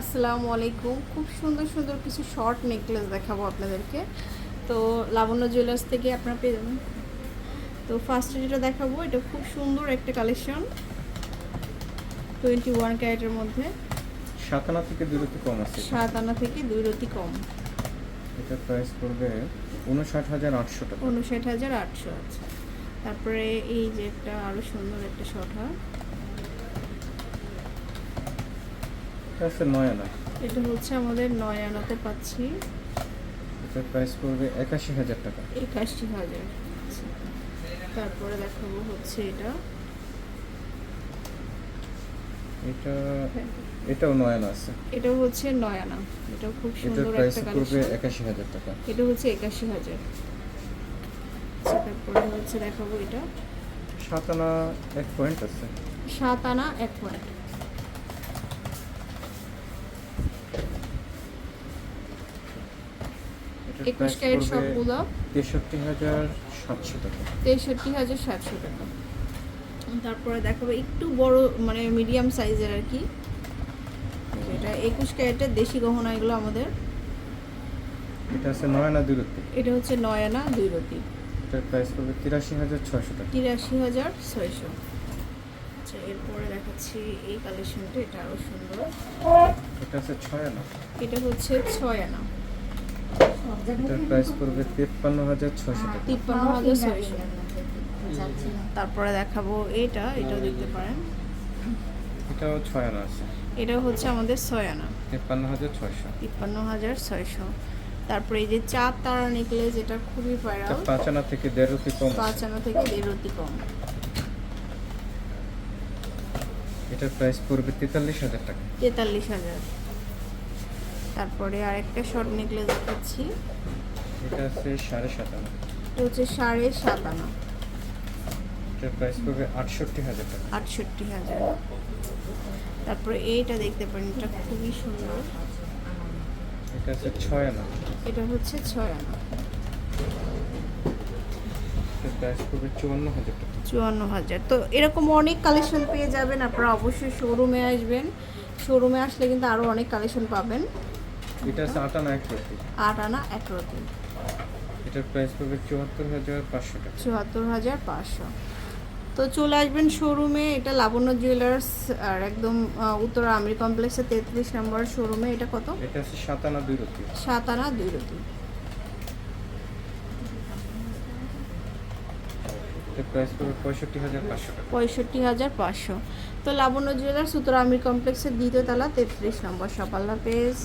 আসসালামু আলাইকুম। খুব সুন্দর সুন্দর কিছু শর্ট নেকলেস দেখাবো আপনাদেরকে। তো লাবণ্য জুয়েলার্স থেকে আপনারা পেয়ে যাবেন। তো ফার্স্টে যেটা দেখাবো এটা খুব সুন্দর একটা কালেকশন টোয়েন্টি ওয়ান ক্যারেটের মধ্যে। সাত আনা থেকে দুই রতি কম আছে। সাত আনা থেকে দুই রতি কম। এটা প্রাইস পড়বে উনষাট হাজার আটশো টাকা। উনষাট হাজার আটশো আছে তারপরে এই যে একটা আরও সুন্দর একটা শর্ট হয়? আছে নয় আনা এটা হচ্ছে আমাদের নয় আনাতে পাচ্ছি। এটা প্রাইস পড়বে একাশি হাজার টাকা। একাশি হাজার। তারপরে দেখাবো হচ্ছে এটা। এটা এটাও নয় আনা আছে। এটা হচ্ছে নয় আনা এটাও খুব এটার সুন্দর একটা কালেকশন একাশি হাজার টাকা। এটা হচ্ছে একাশি হাজার। আচ্ছা, তারপরে হচ্ছে দেখাবো এটা। সাত আনা এক পয়েন্ট আছে। সাত আনা এক পয়েন্ট এটার একুশ ক্যারেট সবগুলো তেষট্টি হাজার সাতশো টাকা। তেষট্টি হাজার সাতশো টাকা। তারপরে দেখাবো একটু বড় মানে মিডিয়াম সাইজের আর কি। এটা একুশ ক্যারেটের দেশি গহনা এগুলো আমাদের। এটা আছে নয় আনা দুই রতি। এটা হচ্ছে নয় আনা দুই রতি। এটার প্রাইস পড়বে তিরাশি হাজার ছয়শো টাকা। তিরাশি হাজার ছয়শো। আচ্ছা এরপরে দেখাচ্ছি এই কালেকশনটা এটা আরও সুন্দর। এটা আছে ছয় আনা। এটা হচ্ছে ছয় আনা। এটার প্রাইস পড়বে তেপ্পান্ন হাজার ছয়শো টাকা। তিপ্পান্ন হাজার ছয়শো তারপরে দেখাবো এটা এটাও দেখতে পারেন। এটাও ছয় আনা আছে। এটা হচ্ছে আমাদের ছয় আনা তেপ্পান্ন হাজার ছয়শো। তিপ্পান্ন হাজার ছয়শো। তারপরে এই যে চার তারা নেকলেস এটা খুবই ভাইরাল পাঁচ আনা থেকে দেড় রতি কম পাঁচ আনা থেকে দেড় রতি কম। এটার প্রাইস পড়বে তেতাল্লিশ হাজার টাকা। তেতাল্লিশ হাজার। তারপরে আরেকটা শর্ট নেকলেস দেখাচ্ছি। এটা আছে সাড়ে সাত আনা এটা হচ্ছে সাড়ে সাত আনা এটার প্রাইস পড়বে আটষট্টি হাজার টাকা। আটষট্টি হাজার। তারপরে এইটা দেখতে পারেন এটা খুবই সুন্দর। এটা আছে ছয় আনা। এটা হচ্ছে ছয় আনা। চুয়ান্ন হাজার তো এরকম অনেক কালেকশন পেয়ে যাবেন আপনারা অবশ্যই শোরুমে আসবেন। শোরুমে আসলে কিন্তু আরও অনেক কালেকশন পাবেন। এটা আছে আট আনা এক রতি আট আনা এক রতি এটার প্রাইস পড়বে চুয়াত্তর হাজার পাঁচশো টাকা। চুয়াত্তর হাজার পাঁচশো। তো চলে আসবেন শোরুমে এটা লাবণ্য জুয়েলার্স আর একদম উত্তরা আমির কমপ্লেক্সের তেত্রিশ নম্বর শোরুমে এটা কত? এটা আছে সাত আনা দুই রতি সাত আনা দুই পড়বে পঁয়ষট্টি হাজার পাঁচশো তো লাবণ্য জুয়েলার্স উত্তরা আমির কমপ্লেক্সের দ্বিতীয় তলা তেত্রিশ নম্বর সকাল্লা পেজ